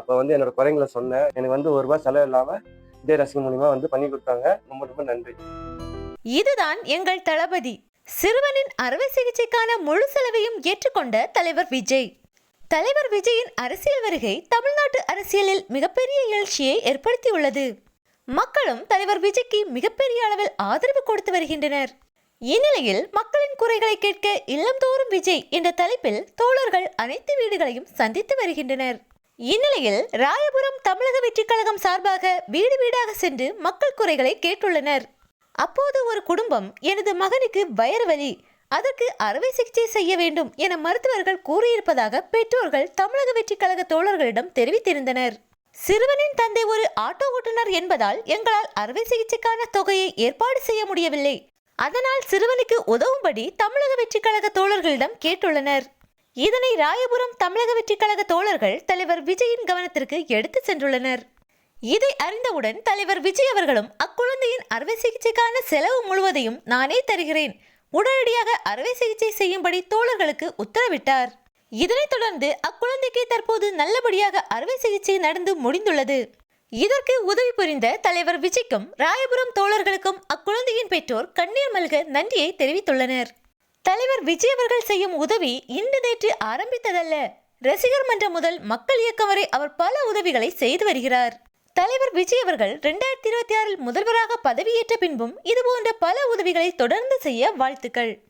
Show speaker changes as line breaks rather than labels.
அப்போ வந்து என்னோட குறைங்களை சொன்னேன் எனக்கு வந்து ஒரு ரூபாய் செலவு இல்லாம இதே ரசிகன் மூலியமா வந்து பண்ணி கொடுத்தாங்க. ரொம்ப ரொம்ப நன்றி.
இதுதான் எங்கள் தளபதி. சிறுவனின் அறுவை சிகிச்சைக்கான முழு செலவையும் ஏற்றுக்கொண்ட தலைவர் விஜய். தலைவர் விஜயின் அரசியல் வருகை தமிழ்நாட்டு அரசியலில் மிகப்பெரிய எழுச்சியை ஏற்படுத்தியுள்ளது. மக்களும் தலைவர் விஜய்க்கு மிகப்பெரிய அளவில் ஆதரவு கொடுத்து வருகின்றனர். இந்நிலையில் மக்களின் குறைகளை கேட்க இல்லந்தோறும் விஜய் என்ற தலைப்பில் தோழர்கள் அனைத்து வீடுகளையும் சந்தித்து வருகின்றனர். இந்நிலையில் ராயபுரம் தமிழக வெற்றிக் கழகம் சார்பாக வீடு வீடாக சென்று மக்கள் குறைகளை கேட்டுள்ளனர். அப்போது ஒரு குடும்பம் எனது மகனுக்கு வயிறு வலி அதற்கு அறுவை சிகிச்சை செய்ய வேண்டும் என மருத்துவர்கள் கூறியிருப்பதாக பெற்றோர்கள் தமிழக வெற்றிக் கழக தோழர்களிடம் தெரிவித்திருந்தனர். சிறுவனின் தந்தை ஒரு ஆட்டோ ஓட்டுநர் என்பதால் எங்களால் அறுவை சிகிச்சைக்கான தொகையை ஏற்பாடு செய்ய முடியவில்லை. அதனால் சிறுவனுக்கு உதவும்படி தமிழக வெற்றிக் கழக தோழர்களிடம் கேட்டுள்ளனர். இதனை ராயபுரம் தமிழக வெற்றிக் கழக தோழர்கள் தலைவர் விஜயின் கவனத்திற்கு எடுத்து சென்றுள்ளனர். இதை அறிந்தவுடன் தலைவர் விஜய் அவர்களும் அக்குழந்தையின் அறுவை சிகிச்சைக்கான செலவு முழுவதையும் நானே தருகிறேன். உடனடியாக அறுவை சிகிச்சை செய்யும்படி தோழர்களுக்கு உத்தரவிட்டார். இதனைத் தொடர்ந்து அக்குழந்தைக்கு தற்போது நல்லபடியாக அறுவை சிகிச்சை நடந்து முடிந்துள்ளது. இதற்கு உதவி புரிந்த தலைவர் விஜய்க்கும் ராயபுரம் தோழர்களுக்கும் அக்குழந்தையின் பெற்றோர் கண்ணீர் மல்க நன்றியை தெரிவித்துள்ளனர். தலைவர் விஜய் அவர்கள் செய்யும் உதவி இன்று நேற்று ஆரம்பித்ததல்ல. ரசிகர் மன்றம் முதல் மக்கள் இயக்கம் வரை அவர் பல உதவிகளை செய்து வருகிறார். தலைவர் விஜய் அவர்கள் இரண்டாயிரத்தி இருபத்தி ஆறில் முதல்வராக பதவியேற்ற பின்பும் இதுபோன்ற பல உதவிகளை தொடர்ந்து செய்ய வாழ்த்துக்கள்.